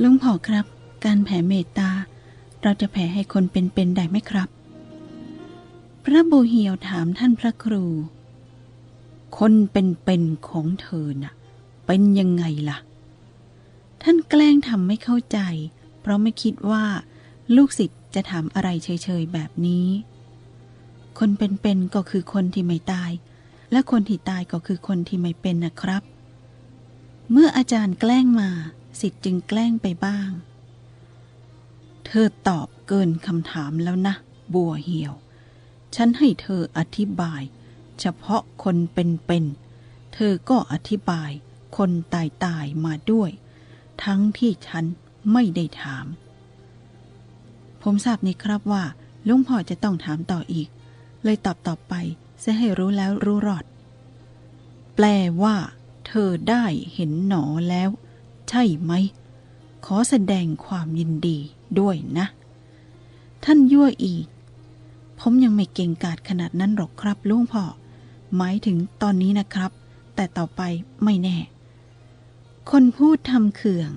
ลุงพ่อครับ การแผ่เมตตา เราจะแผ่ให้คนเป็นๆได้ไหมครับ พระบูเหียวถามท่านพระครู คนเป็นๆของเธอน่ะ เป็นยังไงล่ะ ท่านแกล้งทำไม่เข้าใจ เพราะไม่คิดว่า ลูกศิษย์จะถามอะไรเฉยๆแบบนี้ คนเป็นๆก็คือคนที่ไม่ตาย และคนที่ตายก็คือคนที่ไม่เป็นนะครับ เมื่ออาจารย์แกล้งมา สิทธิ์จึงแกล้งไปบ้าง เธอตอบเกินคำถามแล้วนะ บัวเหี่ยว ฉันให้เธออธิบาย เฉพาะคนเป็นๆ เธอก็อธิบายคนตายตายๆ มาด้วย ทั้งที่ฉันไม่ได้ถาม ผมทราบนี่ครับว่าลุงพ่อจะต้องถามต่ออีก เลยตอบต่อไปจะให้รู้แล้วรู้รอด แปลว่า เธอได้เห็นหนอแล้ว ใช่ไหม ขอแสดงความยินดีด้วยนะ ท่านยั่วอีก ผมยังไม่เก่งกาจขนาดนั้นหรอกครับลุงพ่อ หมายถึงตอนนี้นะครับ แต่ต่อไปไม่แน่ คนพูดทำเขื่อง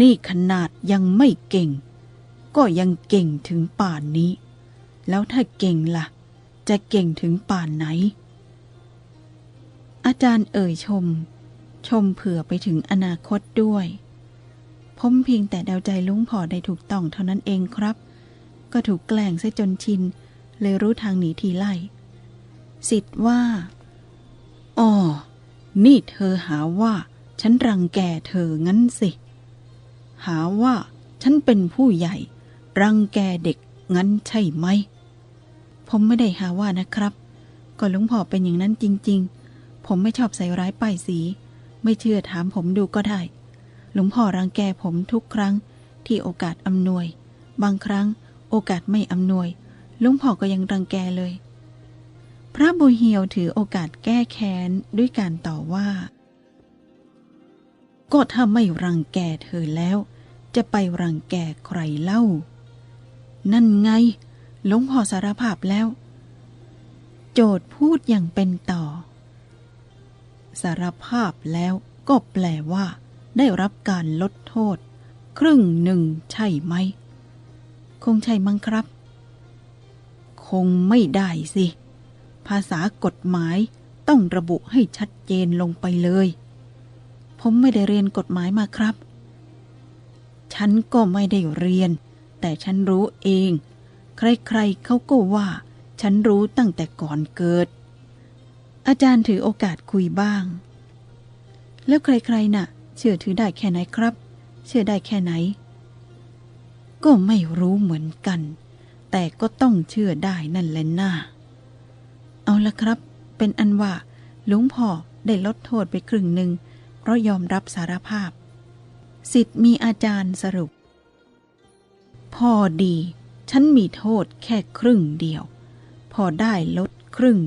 นี่ขนาดยังไม่เก่ง ก็ยังเก่งถึงป่านนี้ แล้วถ้าเก่งล่ะ จะเก่งถึงป่านไหน อาจารย์เอ่ยชม ชมเผื่อไปถึงอนาคตด้วย ผมเพียงแต่เดาใจลุงพอได้ถูกต้องเท่านั้นเองครับ ก็ถูกแกล้งซะจนชิน เลยรู้ทางหนีทีไล่ สิทธิ์ว่าอ๋อนี่เธอหาว่า ฉันรังแกเธองั้นสิ หาว่า ฉันเป็นผู้ใหญ่ รังแกเด็กงั้นใช่ไหม ผมไม่ได้หาว่านะครับ ก็ลุงพ่อเป็นอย่างนั้นจริง ๆ ผมไม่ชอบใส่ร้ายป้ายสี ไม่เชื่อถามผมดูก็ได้ หลวงพ่อรังแกผมทุกครั้งที่โอกาสอำนวย บางครั้งโอกาสไม่อำนวย หลวงพ่อก็ยังรังแกเลย พระบุญเหียวถือโอกาสแก้แค้นด้วยการต่อว่า ก็ถ้าไม่รังแกเธอแล้ว จะไปรังแกใครเล่า นั่นไงหลวงพ่อสารภาพแล้ว โจทย์พูดอย่างเป็นต่อ สารภาพแล้วก็แปลว่า ได้รับการลดโทษ ครึ่งหนึ่งใช่ไหม คงใช่มั้งครับ คงไม่ได้สิ ภาษากฎหมายต้องระบุให้ชัดเจนลงไปเลย ผมไม่ได้เรียนกฎหมายมาครับ ฉันก็ไม่ได้เรียน แต่ฉันรู้เอง ใครๆเขาก็ว่า ฉันรู้ตั้งแต่ก่อนเกิด อาจารย์ถือโอกาสคุยบ้าง แล้วใครๆน่ะ เชื่อถือได้แค่ไหนครับ เชื่อได้แค่ไหน ก็ไม่รู้เหมือนกัน แต่ก็ต้องเชื่อได้นั่นแหละน่าเอาละครับ เป็นอันว่าหลวงพ่อได้ลดโทษไปครึ่งหนึ่งเพราะยอมรับสารภาพ สิทธิ์มีอาจารย์สรุป พอดี ฉันมีโทษแค่ครึ่งเดียว พอได้ลดครึ่ง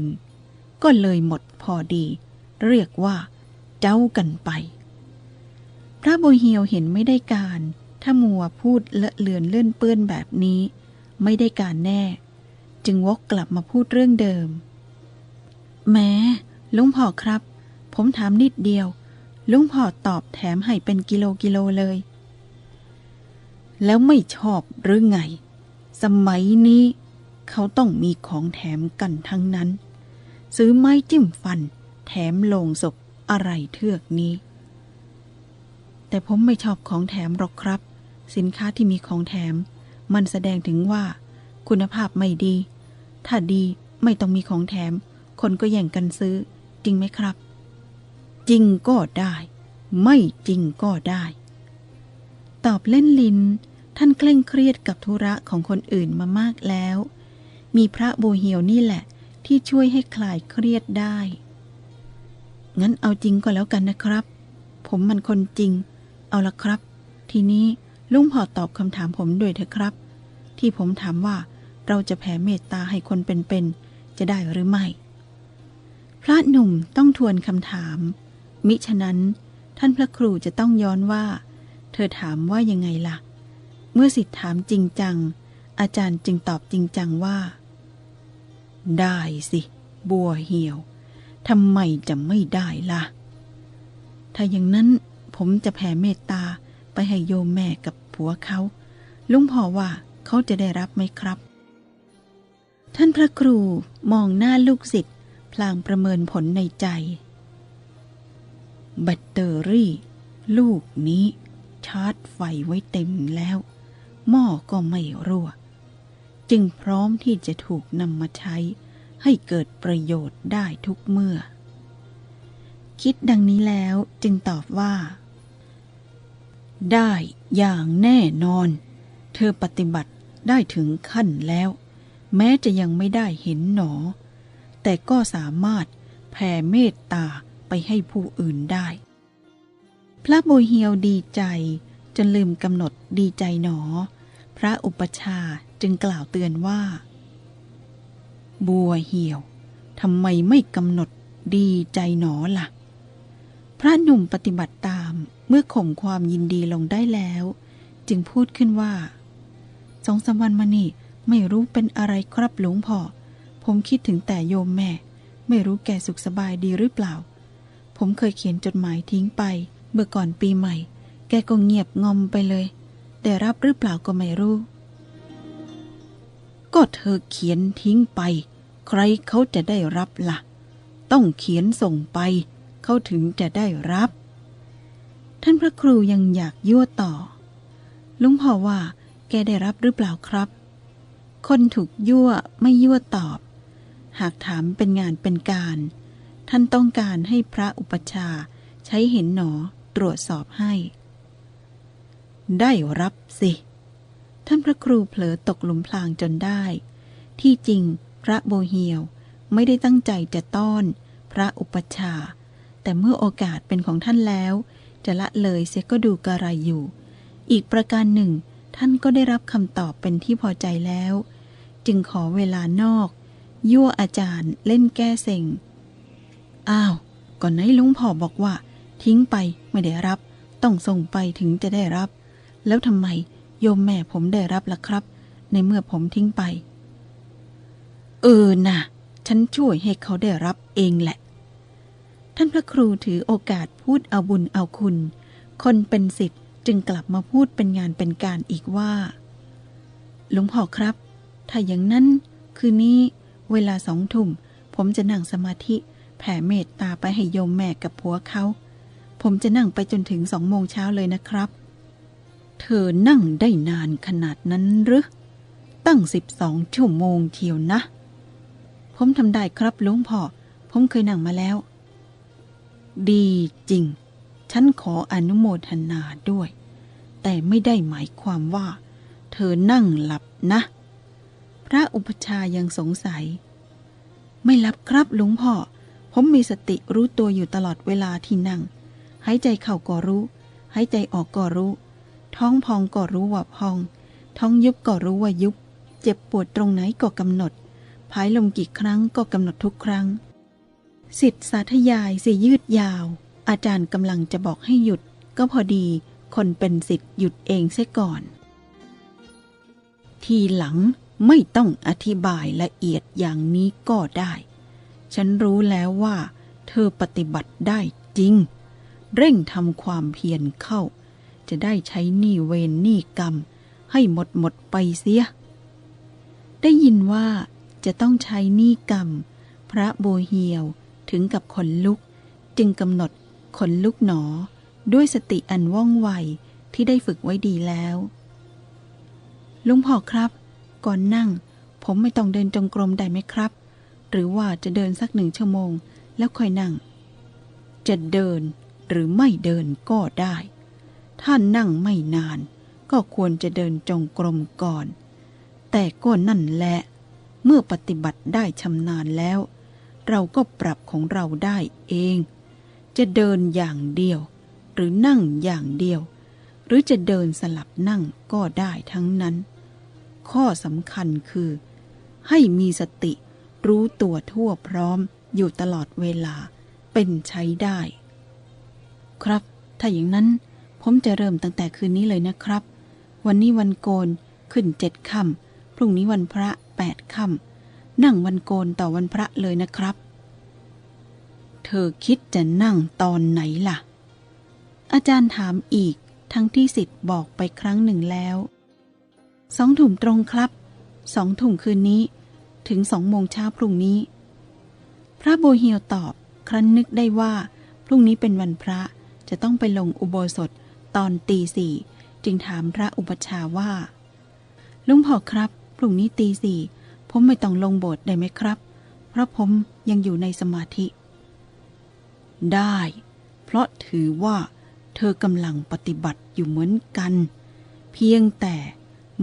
ก็เลยหมดพอดี เรียกว่า เจ้ากันไป พระบุญเฮียวเห็นไม่ได้การ ถ้ามัวพูดเลอะเลือนเลื่อนเปื้อนแบบนี้ ไม่ได้การแน่ จึงวกกลับมาพูดเรื่องเดิม แม้ลุงพ่อครับ ผมถามนิดเดียว ลุงพ่อตอบแถมให้เป็นกิโลกิโลเลย แล้วไม่ชอบหรือไง สมัยนี้เขาต้องมีของแถมกันทั้งนั้น ซื้อไม้จิ้มฟัน แถมโลงศพอะไรเทือกนี้ แต่ผมไม่ชอบของแถมหรอกครับ สินค้าที่มีของแถม มันแสดงถึงว่า คุณภาพไม่ดี ถ้าดีไม่ต้องมีของแถม คนก็แย่งกันซื้อ จริงไหมครับ จริงก็ได้ ไม่จริงก็ได้ ตอบเล่นลิน ท่านเคร่งเครียดกับธุระของคนอื่นมามากแล้ว มีพระโบเหียวนี่แหละ ที่ช่วยให้คลายเครียดได้ งั้นเอาจริงก็แล้วกันนะครับ ผมมันคนจริง เอาละครับ ทีนี้ลุงพอตอบคำถามผมด้วยเถอะครับ ที่ผมถามว่าเราจะแผ่เมตตาให้คนเป็นๆจะได้หรือไม่ พระหนุ่มต้องทวนคำถาม มิฉะนั้น ท่านพระครูจะต้องย้อนว่า เธอถามว่ายังไงล่ะ เมื่อสิทธิ์ถามจริงจัง อาจารย์จึงตอบจริงจังว่า ได้สิ บัวเหี่ยวทำไมจะไม่ได้ล่ะ ถ้าอย่างนั้นผมจะแผ่เมตตาไปให้โยมแม่กับผัวเขา ลุงพ่อว่าเขาจะได้รับไหมครับ ท่านพระครูมองหน้าลูกศิษย์พลางประเมินผลในใจ แบตเตอรี่ ลูกนี้ชาร์จไฟไว้เต็มแล้ว หม้อก็ไม่รั่ว จึงพร้อมที่จะถูกนำมาใช้ ให้เกิดประโยชน์ได้ทุกเมื่อ คิดดังนี้แล้วจึงตอบว่า ได้อย่างแน่นอน เธอปฏิบัติได้ถึงขั้นแล้ว แม้จะยังไม่ได้เห็นหนอ แต่ก็สามารถแผ่เมตตาไปให้ผู้อื่นได้ พระโบเฮียวดีใจจนลืมกำหนดดีใจหนอ พระอุปชาจึงกล่าวเตือนว่า บัวเหี่ยวทำไมไม่กำหนดดีใจหนอละ่ะ พระหนุ่มปฏิบัติตามเมื่อข่มความยินดีลงได้แล้ว จึงพูดขึ้นว่าสองสามวันมานี่ไม่รู้เป็นอะไรครับหลวงพ่อ ผมคิดถึงแต่โยมแม่ ไม่รู้แกสุขสบายดีหรือเปล่า ผมเคยเขียนจดหมายทิ้งไป เมื่อก่อนปีใหม่ แกก็เงียบงอมไปเลย แต่รับหรือเปล่าก็ไม่รู้ ก็เธอเขียนทิ้งไป ใครเขาจะได้รับละ่ะ ต้องเขียนส่งไป เขาถึงจะได้รับ ท่านพระครูยังอยากยั่วต่อ ลุงพ่อว่า แกได้รับหรือเปล่าครับ คนถูกยั่วไม่ยั่วตอบ หากถามเป็นงานเป็นการ ท่านต้องการให้พระอุปชาใช้เห็นหนอตรวจสอบให้ ได้รับสิ ท่านพระครูเผลอตกหลุมพรางจนได้ ที่จริงพระโบเฮียวไม่ได้ตั้งใจจะต้อน พระอุปชา แต่เมื่อโอกาสเป็นของท่านแล้ว จะละเลยเสียก็ดูกระไรอยู่ อีกประการหนึ่ง ท่านก็ได้รับคำตอบเป็นที่พอใจแล้ว จึงขอเวลานอก ยั่วอาจารย์เล่นแก้เซ็งอ้าว ก่อนไหนลุงพ่อบอกว่า ทิ้งไปไม่ได้รับ ต้องส่งไปถึงจะได้รับ แล้วทำไมโยมแม่ผมได้รับล่ะครับ ในเมื่อผมทิ้งไป เออนะฉันช่วยให้เขาได้รับเองแหละ ท่านพระครูถือโอกาสพูดเอาบุญเอาคุณ คนเป็นสิทธิ์จึงกลับมาพูดเป็นงานเป็นการอีกว่า หลวงพ่อครับ ถ้าอย่างนั้น คืนนี้เวลาสองทุ่ม ผมจะนั่งสมาธิแผ่เมตตาไปให้โยมแม่กับผัวเขา ผมจะนั่งไปจนถึงสองโมงเช้าเลยนะครับ เธอนั่งได้นานขนาดนั้นหรือ ตั้งสิบสองชั่วโมงเทียวนะ ผมทำได้ครับหลวงพ่อ ผมเคยนั่งมาแล้ว ดีจริง ฉันขออนุโมทนาด้วย แต่ไม่ได้หมายความว่า เธอนั่งหลับนะ พระอุปชายังสงสัย ไม่หลับครับหลวงพ่อ ผมมีสติรู้ตัวอยู่ตลอดเวลาที่นั่ง หายใจเข้าก็รู้ หายใจออกก็รู้ ท้องพองก็รู้ว่าพอง ท้องยุบก็รู้ว่ายุบ เจ็บปวดตรงไหนก็กำหนด ผายลมกี่ครั้งก็กำหนดทุกครั้ง สิทธิสาธยายสียยืดยาว อาจารย์กำลังจะบอกให้หยุด ก็พอดีคนเป็นสิทธิ์หยุดเองเสียก่อน ทีหลังไม่ต้องอธิบายละเอียดอย่างนี้ก็ได้ ฉันรู้แล้วว่า เธอปฏิบัติได้จริง เร่งทำความเพียรเข้า จะได้ใช้หนี้เวรหนี้กรรม ให้หมดหมดไปเสีย ได้ยินว่าจะต้องใช้หนี้กรรม พระโบเฮียวถึงกับขนลุก จึงกำหนดขนลุกหนอ ด้วยสติอันว่องไวที่ได้ฝึกไว้ดีแล้วลุงพ่อครับ ก่อนนั่ง ผมไม่ต้องเดินจงกรมได้ไหมครับ หรือว่าจะเดินสักหนึ่งชั่วโมง แล้วค่อยนั่ง จะเดินหรือไม่เดินก็ได้ ถ้านั่งไม่นาน ก็ควรจะเดินจงกรมก่อน แต่ก็นั่นแหละ เมื่อปฏิบัติได้ชำนาญแล้ว เราก็ปรับของเราได้เอง จะเดินอย่างเดียว หรือนั่งอย่างเดียว หรือจะเดินสลับนั่งก็ได้ทั้งนั้น ข้อสำคัญคือ ให้มีสติรู้ตัวทั่วพร้อมอยู่ตลอดเวลาเป็นใช้ได้ ครับ ถ้าอย่างนั้น ผมจะเริ่มตั้งแต่คืนนี้เลยนะครับ วันนี้วันโกนขึ้นเจ็ดค่ำพรุ่งนี้วันพระแปดค่ำนั่งวันโกนต่อวันพระเลยนะครับ เธอคิดจะนั่งตอนไหนล่ะ อาจารย์ถามอีกทั้งที่สิทธิ์บอกไปครั้งหนึ่งแล้วสองถุ่มตรงครับสองถุ่มคืนนี้ ถึงสองโมงเช้าพรุ่งนี้ พระโบเฮียวตอบ ครั้นนึกได้ว่า พรุ่งนี้เป็นวันพระจะต้องไปลงอุโบสถ ตอนตีสี่จึงถามพระอุปชาว่า ลุงพ่อครับพรุ่งนี้ตีสี่ผมไม่ต้องลงโบสถ์ได้ไหมครับ เพราะผมยังอยู่ในสมาธิ ได้ เพราะถือว่าเธอกำลังปฏิบัติอยู่เหมือนกัน เพียงแต่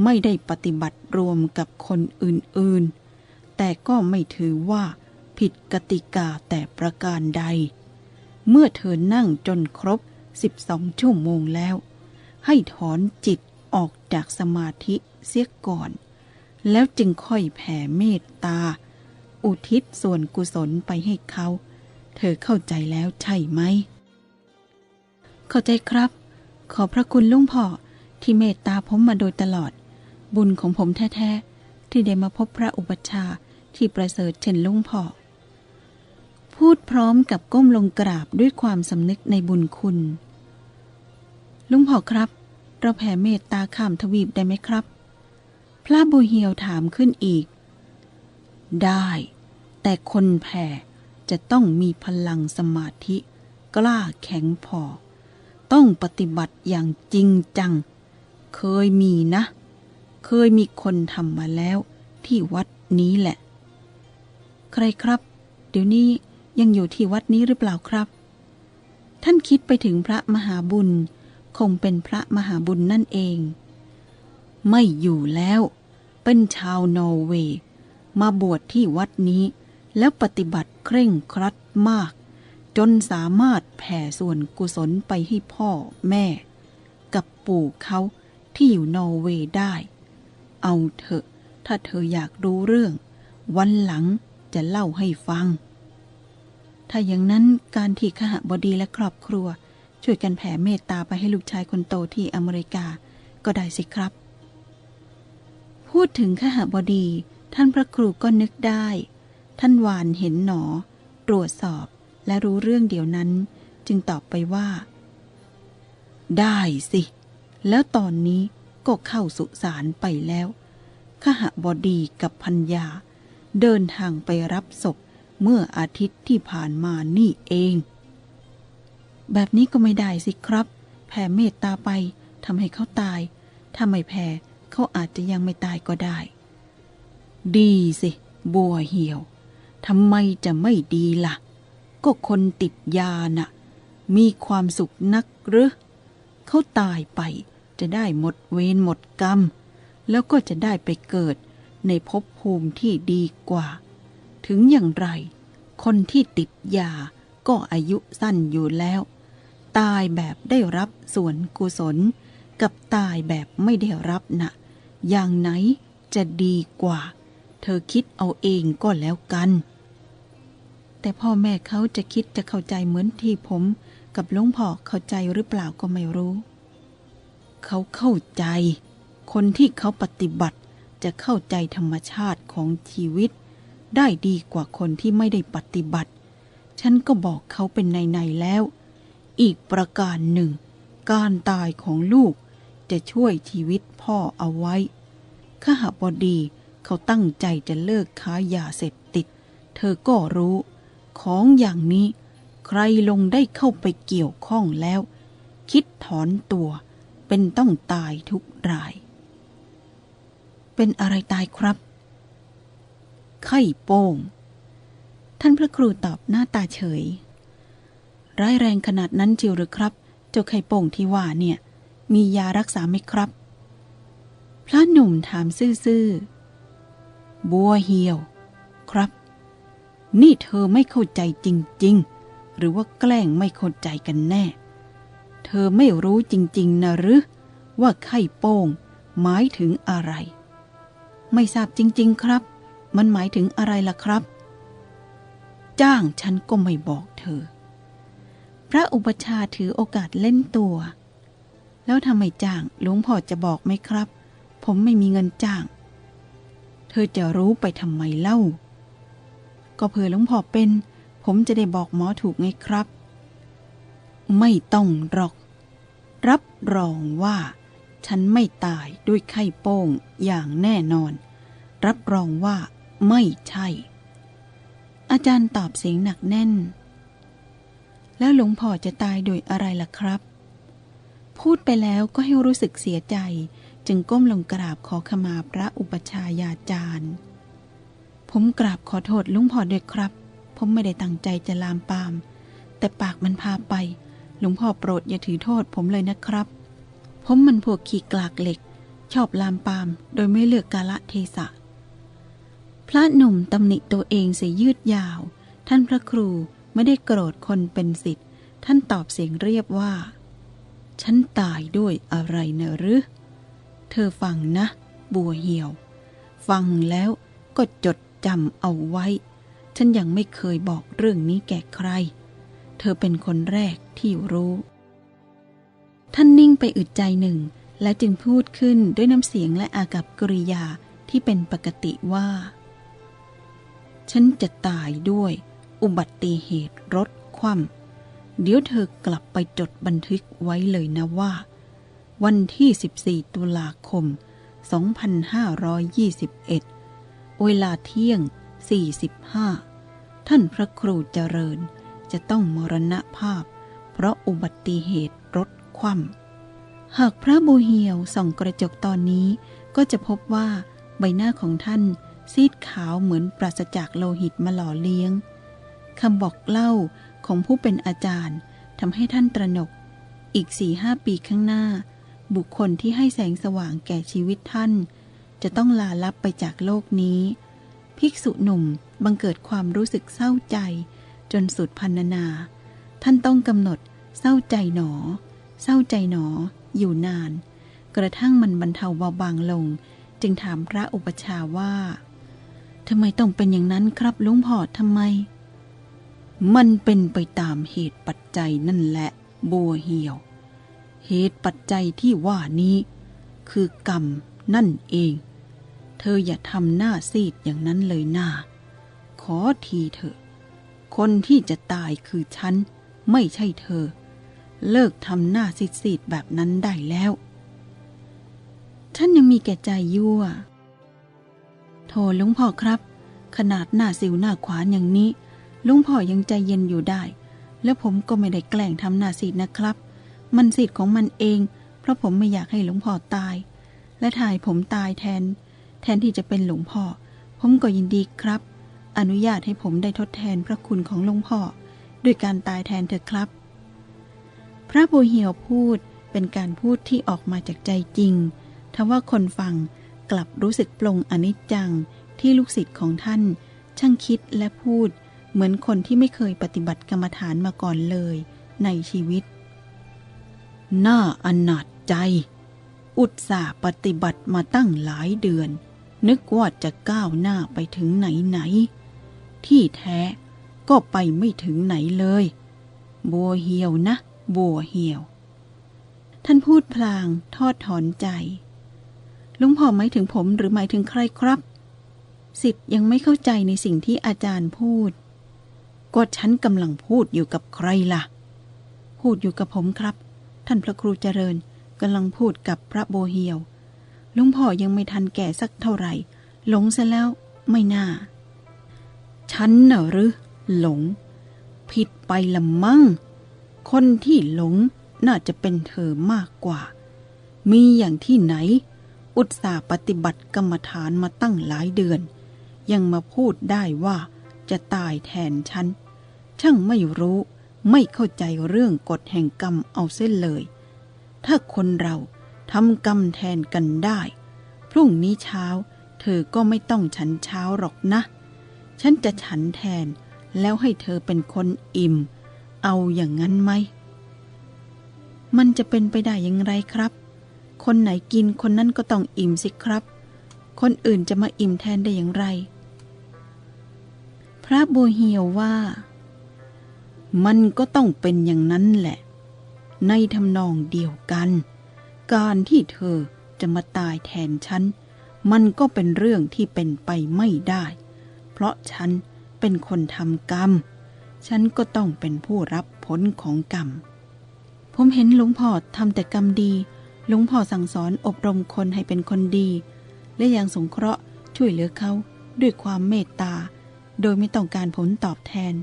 ไม่ได้ปฏิบัติรวมกับคนอื่นๆ แต่ก็ไม่ถือว่าผิดกติกาแต่ประการใด เมื่อเธอนั่งจนครบ 12ชั่วโมงแล้ว ให้ถอนจิตออกจากสมาธิเสียก่อน แล้วจึงค่อยแผ่เมตตา อุทิศส่วนกุศลไปให้เขา เธอเข้าใจแล้วใช่ไหม เข้าใจครับ ขอพระคุณลุงพ่อที่เมตตาผมมาโดยตลอด บุญของผมแท้ ๆ ที่ได้มาพบพระอุปชฌาย์ที่ประเสริฐเช่นลุงพ่อ พูดพร้อมกับก้มลงกราบด้วยความสำนึกในบุญคุณ ลุงพ่อครับ เราแผ่เมตตาข้ามทวีปได้ไหมครับ พระบุเฮียวถามขึ้นอีก ได้ แต่คนแผ่จะต้องมีพลังสมาธิ กล้าแข็งพอ ต้องปฏิบัติอย่างจริงจัง เคยมีนะ เคยมีคนทำมาแล้วที่วัดนี้แหละ ใครครับ เดี๋ยวนี้ ยังอยู่ที่วัดนี้หรือเปล่าครับ ท่านคิดไปถึงพระมหาบุญ คงเป็นพระมหาบุญนั่นเอง ไม่อยู่แล้ว เป็นชาวนอร์เวย์ มาบวชที่วัดนี้ แล้วปฏิบัติเคร่งครัดมาก จนสามารถแผ่ส่วนกุศลไปให้พ่อแม่ กับปู่เขาที่อยู่นอร์เวย์ได้ เอาเถอะ ถ้าเธออยากรู้เรื่อง วันหลังจะเล่าให้ฟัง ถ้าอย่างนั้นการที่ขหบดีและครอบครัว ช่วยกันแผ่เมตตาไปให้ลูกชายคนโตที่อเมริกาก็ได้สิครับ พูดถึงขหบดี ท่านพระครูก็นึกได้ ท่านวานเห็นหนอ ตรวจสอบและรู้เรื่องเดียวนั้น จึงตอบไปว่า ได้สิ แล้วตอนนี้ก็เข้าสุสานไปแล้วขหบดีกับพัญญาเดินทางไปรับศพ เมื่ออาทิตย์ที่ผ่านมานี่เอง แบบนี้ก็ไม่ได้สิครับ แผ่เมตตาไปทำให้เขาตาย ถ้าไม่แผ่เขาอาจจะยังไม่ตายก็ได้ ดีสิ บัวเหี่ยวทำไมจะไม่ดีละ่ะ ก็คนติดยาน่ะ มีความสุขนักหรือเขาตายไปจะได้หมดเวรหมดกรรม แล้วก็จะได้ไปเกิดในภพภูมิที่ดีกว่า ถึงอย่างไร คนที่ติดยาก็อายุสั้นอยู่แล้ว ตายแบบได้รับส่วนกุศล กับตายแบบไม่ได้รับนะ อย่างไหนจะดีกว่า เธอคิดเอาเองก็แล้วกัน แต่พ่อแม่เขาจะคิดจะเข้าใจเหมือนที่ผมกับลุงพ่อเข้าใจหรือเปล่าก็ไม่รู้ เขาเข้าใจ คนที่เขาปฏิบัติจะเข้าใจธรรมชาติของชีวิต ได้ดีกว่าคนที่ไม่ได้ปฏิบัติ ฉันก็บอกเขาเป็นในๆแล้ว อีกประการหนึ่ง การตายของลูกจะช่วยชีวิตพ่อเอาไว้ขหบดีเขาตั้งใจจะเลิกค้ายาเสพติด เธอก็รู้ ของอย่างนี้ ใครลงได้เข้าไปเกี่ยวข้องแล้ว คิดถอนตัว เป็นต้องตายทุกราย เป็นอะไรตายครับ ไข้โป้ง ท่านพระครูตอบหน้าตาเฉย ร้ายแรงขนาดนั้นจิวหรือครับ เจ้าไข่โป่งที่ว่าเนี่ย มียารักษาไหมครับ พระหนุ่มถามซื่อๆ บัวเหี่ยว ครับ นี่เธอไม่เข้าใจจริง ๆ หรือว่าแกล้งไม่เข้าใจกันแน่ เธอไม่รู้จริง ๆ นะหรือ ว่าไข้โป้งหมายถึงอะไร ไม่ทราบจริง ๆ ครับ มันหมายถึงอะไรล่ะครับ จ้างฉันก็ไม่บอกเธอ พระอุปชาถือโอกาสเล่นตัว แล้วทำไมจ้างหลวงพ่อจะบอกไหมครับ ผมไม่มีเงินจ้าง เธอจะรู้ไปทำไมเล่า ก็เผื่อหลวงพ่อเป็น ผมจะได้บอกหมอถูกไงครับ ไม่ต้องหรอก รับรองว่าฉันไม่ตายด้วยไข้โป้งอย่างแน่นอน รับรองว่า ไม่ใช่ อาจารย์ตอบเสียงหนักแน่น แล้วหลวงพ่อจะตายโดยอะไรล่ะครับ พูดไปแล้วก็ให้รู้สึกเสียใจ จึงก้มลงกราบขอขมาพระอุปชายาจารย์ ผมกราบขอโทษลุงพ่อด้วยครับ ผมไม่ได้ตั้งใจจะลามปาม แต่ปากมันพาไป หลวงพ่อโปรดอย่าถือโทษผมเลยนะครับ ผมมันพวกขี้กลากเหล็ก ชอบลามปาม โดยไม่เลือกกาละเทศะ พระหนุ่มตำหนิตัวเองเสียยืดยาว ท่านพระครูไม่ได้โกรธคนเป็นสิทธิ์ ท่านตอบเสียงเรียบว่า ฉันตายด้วยอะไรเนอหรือ เธอฟังนะ บัวเหี่ยว ฟังแล้วก็จดจำเอาไว้ ฉันยังไม่เคยบอกเรื่องนี้แก่ใคร เธอเป็นคนแรกที่รู้ ท่านนิ่งไปอึดใจหนึ่ง และจึงพูดขึ้นด้วยน้ำเสียงและอากับกริยาที่เป็นปกติว่า ฉันจะตายด้วยอุบัติเหตุรถคว่ำเดี๋ยวเธอกลับไปจดบันทึกไว้เลยนะว่า วันที่ 14 ตุลาคม 2521 เวลาเที่ยง 45 ท่านพระครูเจริญจะต้องมรณภาพ เพราะอุบัติเหตุรถคว่ำหากพระบูเหียวส่องกระจกตอนนี้ก็จะพบว่าใบหน้าของท่าน ซีดขาวเหมือนปราศจากโลหิตมาหล่อเลี้ยงคำบอกเล่าของผู้เป็นอาจารย์ทำให้ท่านตระหนก อีกสี่ห้าปีข้างหน้า บุคคลที่ให้แสงสว่างแก่ชีวิตท่าน จะต้องลาลับไปจากโลกนี้ ภิกษุหนุ่มบังเกิดความรู้สึกเศร้าใจ จนสุดพันนา ท่านต้องกำหนดเศร้าใจหนอ เศร้าใจหนอ อยู่นาน กระทั่งมันบรรเทาเบาบางลง จึงถามพระอุปชาว่า ทำไมต้องเป็นอย่างนั้นครับลุงพ่อทำไม มันเป็นไปตามเหตุปัจจัยนั่นแหละบัวเหี่ยว เหตุปัจจัยที่ว่านี้ คือกรรมนั่นเอง เธออย่าทำหน้าซีดอย่างนั้นเลยหน้า ขอทีเถอะ คนที่จะตายคือฉัน ไม่ใช่เธอ เลิกทำหน้าซีดๆแบบนั้นได้แล้วท่านยังมีแก่ใจยั่ว โทรลุงพ่อครับ ขนาดหน้าสิวหน้าขวานอย่างนี้ ลุงพ่อยังใจเย็นอยู่ได้ แล้วผมก็ไม่ได้แกล้งทำหน้าซีดนะครับ มันสิทธิ์ของมันเอง เพราะผมไม่อยากให้หลวงพ่อตาย และถ่ายผมตายแทน แทนที่จะเป็นหลวงพ่อ ผมก็ยินดีครับ อนุญาตให้ผมได้ทดแทนพระคุณของหลวงพ่อ ด้วยการตายแทนเถอะครับ พระบูเหียวพูดเป็นการพูดที่ออกมาจากใจจริงทว่าคนฟัง กลับรู้สึกปลงอนิจจังที่ลูกศิษย์ของท่าน ช่างคิดและพูด เหมือนคนที่ไม่เคยปฏิบัติกรรมฐานมาก่อนเลย ในชีวิต น่าอนาจใจ อุตส่าห์ปฏิบัติมาตั้งหลายเดือน นึกว่าจะก้าวหน้าไปถึงไหนไหน ที่แท้ก็ไปไม่ถึงไหนเลย บัวเหี่ยวนะ บัวเหี่ยว ท่านพูดพลางทอดถอนใจ ลุงพ่อหมายถึงผมหรือหมายถึงใครครับ สิทธิ์ยังไม่เข้าใจในสิ่งที่อาจารย์พูด ก็ฉันกำลังพูดอยู่กับใครล่ะ พูดอยู่กับผมครับ ท่านพระครูเจริญกำลังพูดกับพระโบเฮียว ลุงพ่อยังไม่ทันแก่สักเท่าไหร่ หลงซะแล้วไม่น่า ฉันน่ะหรือ หลง ผิดไปละมั่ง คนที่หลงน่าจะเป็นเธอมากกว่า มีอย่างที่ไหน อุตส่าห์ปฏิบัติกรรมฐานมาตั้งหลายเดือน ยังมาพูดได้ว่าจะตายแทนฉัน ช่างไม่รู้ไม่เข้าใจเรื่องกฎแห่งกรรมเอาเส้นเลย ถ้าคนเราทำกรรมแทนกันได้ พรุ่งนี้เช้า เธอก็ไม่ต้องฉันเช้าหรอกนะ ฉันจะฉันแทนแล้วให้เธอเป็นคนอิ่ม เอาอย่างนั้นไหม มันจะเป็นไปได้อย่างไรครับ คนไหนกินคนนั้นก็ต้องอิ่มสิครับ คนอื่นจะมาอิ่มแทนได้อย่างไร พระบัวเหียวว่า มันก็ต้องเป็นอย่างนั้นแหละ ในทำนองเดียวกัน การที่เธอจะมาตายแทนฉัน มันก็เป็นเรื่องที่เป็นไปไม่ได้ เพราะฉันเป็นคนทำกรรม ฉันก็ต้องเป็นผู้รับผลของกรรม ผมเห็นหลวงพ่อทำแต่กรรมดี หลวงพ่อสั่งสอนอบรมคนให้เป็นคนดี และยังสงเคราะห์ช่วยเหลือเขาด้วยความเมตตา โดยไม่ต้องการผลตอบแทน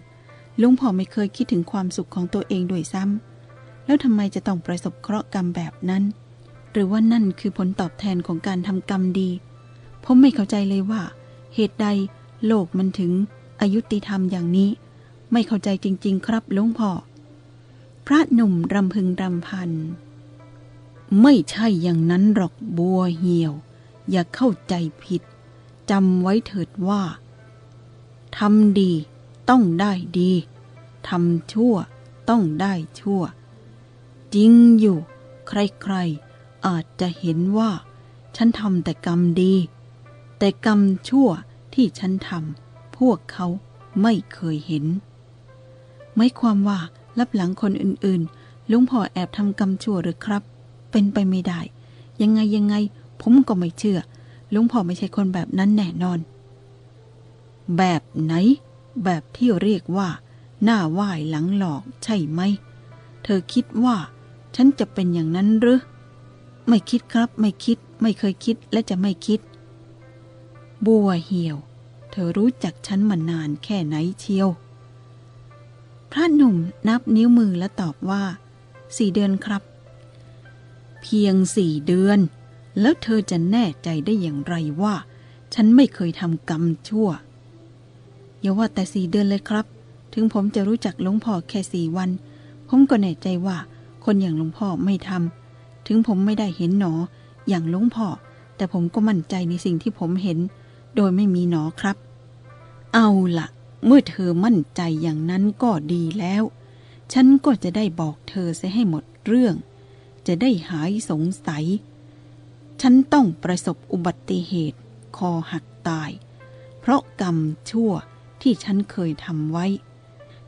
หลวงพ่อไม่เคยคิดถึงความสุขของตัวเองด้วยซ้ำแล้วทำไมจะต้องประสบเคราะห์กรรมแบบนั้น หรือว่านั่นคือผลตอบแทนของการทำกรรมดี ผมไม่เข้าใจเลยว่า เหตุใดโลกมันถึงอายุติธรรมอย่างนี้ ไม่เข้าใจจริง ๆ ครับหลวงพ่อพระหนุ่มรำพึงรำพัน ไม่ใช่อย่างนั้นหรอกบัวเหี่ยว อย่าเข้าใจผิดจำไว้เถิดว่าทำดีต้องได้ดีทำชั่วต้องได้ชั่ว จริงอยู่ ใครๆ อาจจะเห็นว่า ฉันทำแต่กรรมดี แต่กรรมชั่วที่ฉันทำพวกเขาไม่เคยเห็น ไม่ความว่ารับหลังคนอื่นๆ ลุงพ่อแอบทำกรรมชั่วหรือครับ เป็นไปไม่ได้ ยังไงยังไง ผมก็ไม่เชื่อ ลุงพ่อไม่ใช่คนแบบนั้นแน่นอน แบบไหน แบบที่เรียกว่า หน้าไหว้หลังหลอกใช่ไหม เธอคิดว่า ฉันจะเป็นอย่างนั้นหรือ ไม่คิดครับ ไม่คิด ไม่เคยคิดและจะไม่คิด บัวเหี่ยว เธอรู้จักฉันมานานแค่ไหนเชียว พระหนุ่มนับนิ้วมือและตอบว่า สี่เดือนครับ เพียงสี่เดือน แล้วเธอจะแน่ใจได้อย่างไรว่า ฉันไม่เคยทำกรรมชั่ว อย่าว่าแต่สี่เดือนเลยครับ ถึงผมจะรู้จักหลวงพ่อแค่สี่วัน ผมก็แน่ใจว่าคนอย่างหลวงพ่อไม่ทำถึงผมไม่ได้เห็นหนอ อย่างหลวงพ่อ แต่ผมก็มั่นใจในสิ่งที่ผมเห็น โดยไม่มีหนอครับ เอาละเมื่อเธอมั่นใจอย่างนั้นก็ดีแล้ว ฉันก็จะได้บอกเธอเสียให้หมดเรื่อง จะได้หายสงสัย ฉันต้องประสบอุบัติเหตุ คอหักตาย เพราะกรรมชั่วที่ฉันเคยทำไว้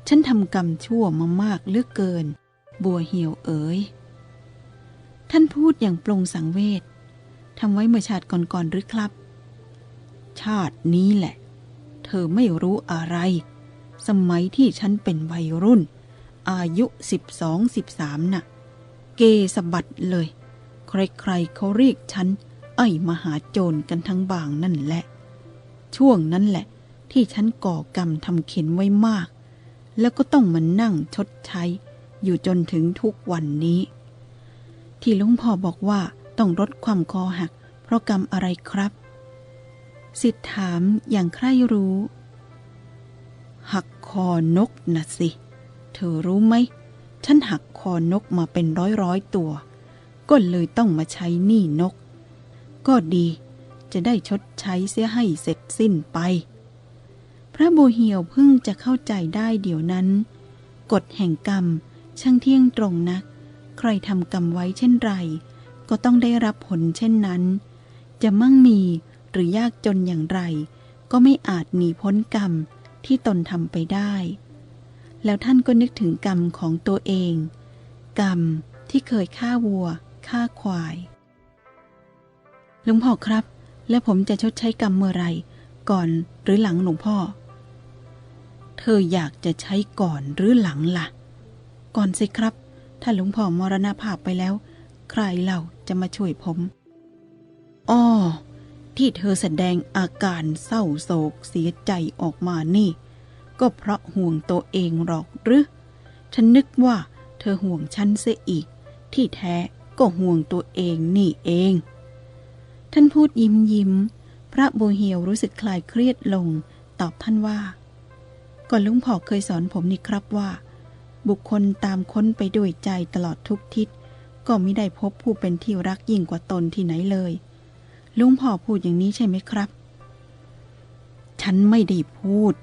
ฉันทำกรรมชั่วมามากเหลือเกิน บัวเหี่ยวเอ๋ย ท่านพูดอย่างปรงสังเวชทำไว้เมื่อชาติก่อนๆหรือครับ ชาตินี้แหละ เธอไม่รู้อะไร สมัยที่ฉันเป็นวัยรุ่น อายุสิบสองสิบสามน่ะ เกสะบัดเลย ใครๆเขาเรียกฉัน ไอ้มหาโจรกันทั้งบางนั่นแหละ ช่วงนั้นแหละ ที่ฉันก่อกรรมทำเข็นไว้มาก แล้วก็ต้องมานั่งชดใช้ อยู่จนถึงทุกวันนี้ ที่ลุงพ่อบอกว่าต้องลดความคอหัก เพราะกรรมอะไรครับสิทธถามอย่างใคร่รู้ หักคอนกนะสิ เธอรู้ไหม ฉันหักคอนกมาเป็นร้อยร้อยตัว ก็เลยต้องมาใช้หนี้นก ก็ดีจะได้ชดใช้เสียให้เสร็จสิ้นไป พระโบเหียวเพิ่งจะเข้าใจได้เดี๋ยวนั้น กฎแห่งกรรมช่างเที่ยงตรงนัก ใครทำกรรมไว้เช่นไร ก็ต้องได้รับผลเช่นนั้น จะมั่งมีหรือยากจนอย่างไร ก็ไม่อาจหนีพ้นกรรมที่ตนทำไปได้ แล้วท่านก็นึกถึงกรรมของตัวเอง กรรมที่เคยฆ่าวัวฆ่าควายหลวงพ่อครับ และผมจะชดใช้กรรมเมื่อไหรก่อนหรือหลังหลวงพ่อ เธออยากจะใช้ก่อนหรือหลังล่ะ ก่อนสิครับ ถ้าหลวงพ่อมรณภาพไปแล้ว ใครเล่าจะมาช่วยผมอ้อที่เธอแสดงอาการเศร้าโศกเสียใจออกมานี่ ก็เพราะห่วงตัวเองหรอกหรือ ฉันนึกว่าเธอห่วงฉันเสียอีก ที่แท้ก็ห่วงตัวเองนี่เอง ท่านพูดยิ้มยิ้ม พระโบเฮียวรู้สึกคลายเครียดลง ตอบท่านว่า ก่อนลุงพอเคยสอนผมนี่ครับว่า บุคคลตามค้นไปด้วยใจตลอดทุกทิศ ก็ไม่ได้พบผู้เป็นที่รักยิ่งกว่าตนที่ไหนเลย ลุงพ่อพูดอย่างนี้ใช่ไหมครับ ฉันไม่ได้พูด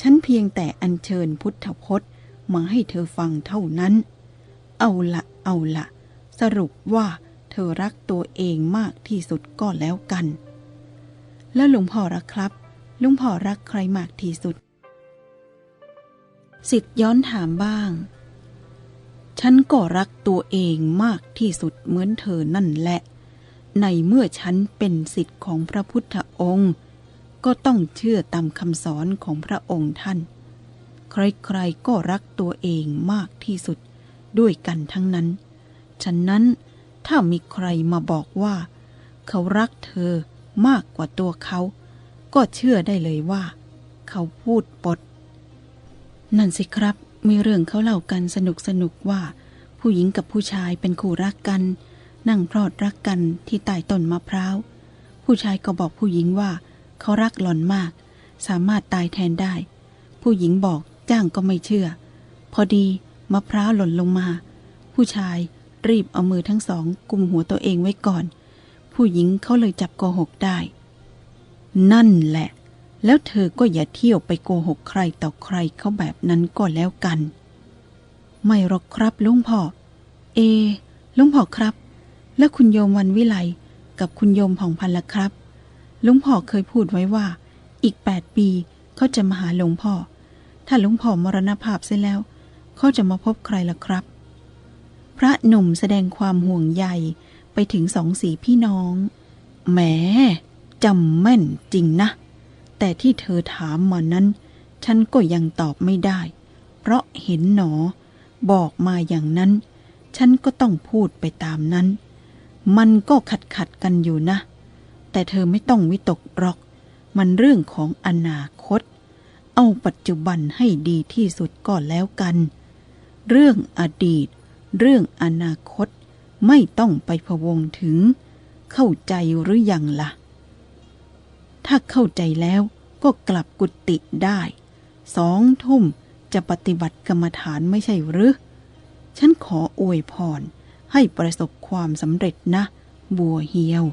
ฉันเพียงแต่อัญเชิญพุทธพจน์มาให้เธอฟังเท่านั้น เอาละเอาละสรุปว่าเธอรักตัวเองมากที่สุดก็แล้วกัน แล้วหลวงพ่อรักครับลุงพ่อรักใครมากที่สุด สิทธิ์ย้อนถามบ้าง ฉันก็รักตัวเองมากที่สุดเหมือนเธอนั่นแหละ ในเมื่อฉันเป็นสิทธิ์ของพระพุทธองค์ ก็ต้องเชื่อตามคำสอนของพระองค์ท่าน ใครๆก็รักตัวเองมากที่สุดด้วยกันทั้งนั้น ฉะนั้นถ้ามีใครมาบอกว่า เขารักเธอมากกว่าตัวเขา ก็เชื่อได้เลยว่า เขาพูดปด นั่นสิครับ มีเรื่องเขาเล่ากันสนุกสนุกว่า ผู้หญิงกับผู้ชายเป็นคู่รักกัน นั่งพลอดรักกันที่ใต้ต้นมะพร้าว ผู้ชายก็บอกผู้หญิงว่า เขารักหล่อนมาก สามารถตายแทนได้ ผู้หญิงบอกจ้างก็ไม่เชื่อ พอดีมะพร้าวหล่นลงมา ผู้ชายรีบเอามือทั้งสองกุมหัวตัวเองไว้ก่อน ผู้หญิงเขาเลยจับโกหกได้ นั่นแหละ แล้วเธอก็อย่าเที่ยวไปโกหกใครต่อใครเขาแบบนั้นก็แล้วกัน ไม่หรอกครับลุงพ่อ เอลุงพ่อครับ แล้วคุณโยมวันวิไลกับคุณโยมผ่องพันละครับ ลุงพ่อเคยพูดไว้ว่า อีกแปดปีเขาจะมาหาหลวงพ่อ ถ้าหลวงพ่อมรณภาพเสียแล้ว เขาจะมาพบใครล่ะครับ พระหนุ่มแสดงความห่วงใยไปถึงสองสีพี่น้อง แหมจำแม่นจริงนะ แต่ที่เธอถามมานั้น ฉันก็ยังตอบไม่ได้ เพราะเห็นหนอ บอกมาอย่างนั้น ฉันก็ต้องพูดไปตามนั้น มันก็ขัดขัดกันอยู่นะ แต่เธอไม่ต้องวิตกหรอก มันเรื่องของอนาคต เอาปัจจุบันให้ดีที่สุดก็แล้วกัน เรื่องอดีต เรื่องอนาคตไม่ต้องไปพะวงถึง เข้าใจหรือยังล่ะ ถ้าเข้าใจแล้วก็กลับกุฏิได้ สองทุ่มจะปฏิบัติกรรมฐานไม่ใช่หรือ ฉันขออวยพรให้ประสบความสำเร็จนะ บัวเฮียว